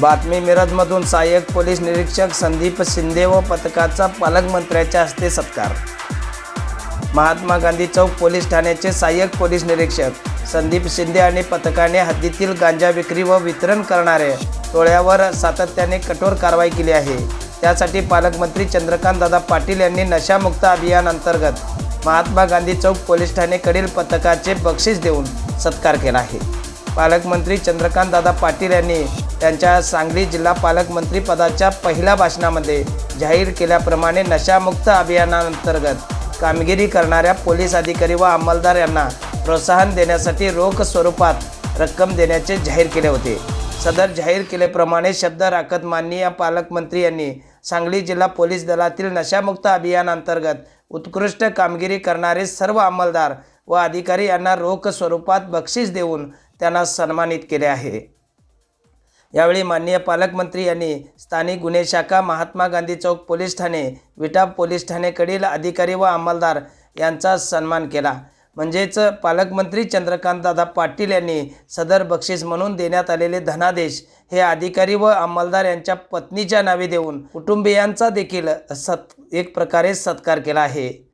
बातमी मिरजमधून सहाय्यक पोलीस निरीक्षक संदीप शिंदे व पथकाचा पालकमंत्र्याच्या हस्ते सत्कार. महात्मा गांधी चौक पोलीस ठाण्याचे सहाय्यक पोलीस निरीक्षक संदीप शिंदे आणि पथकाने हद्दीतील गांजा विक्री व वितरण करणाऱ्या टोळ्यावर सातत्याने कठोर कारवाई केली आहे. त्यासाठी पालकमंत्री चंद्रकांतदादा पाटील यांनी नशामुक्त अभियान अंतर्गत महात्मा गांधी चौक पोलीस ठाणेकडील पथकाचे बक्षीस देऊन सत्कार केला आहे. पालकमंत्री चंद्रकांतदादा पाटील यांनी त्यांच्या सांगली जिल्हा पालकमंत्री पदाच्या पहिल्या भाषणामध्ये जाहीर केल्याप्रमाणे नशामुक्त अभियानांतर्गत कामगिरी करणाऱ्या पोलीस अधिकारी व अंमलदार यांना प्रोत्साहन देण्यासाठी रोख स्वरूपात रक्कम देण्याचे जाहीर केले होते. सदर जाहीर केल्याप्रमाणे शब्द राखत माननीय पालकमंत्री यांनी सांगली जिल्हा पोलीस दलातील नशामुक्त अभियानांतर्गत उत्कृष्ट कामगिरी करणारे सर्व अंमलदार व अधिकारी यांना रोख स्वरूपात बक्षीस देऊन त्यांना सन्मानित केले आहे. यावेळी माननीय पालकमंत्री यांनी स्थानिक गुन्हे शाखा महात्मा गांधी चौक पोलीस ठाणे विटा पोलीस ठाणेकडील अधिकारी व अंमलदार यांचा सन्मान केला. म्हणजेच पालकमंत्री चंद्रकांतदादा पाटील यांनी सदर बक्षीस म्हणून देण्यात आलेले धनादेश हे अधिकारी व अंमलदार यांच्या पत्नीच्या नावे देऊन कुटुंबियांचा देखील सत् एक प्रकारे सत्कार केला आहे.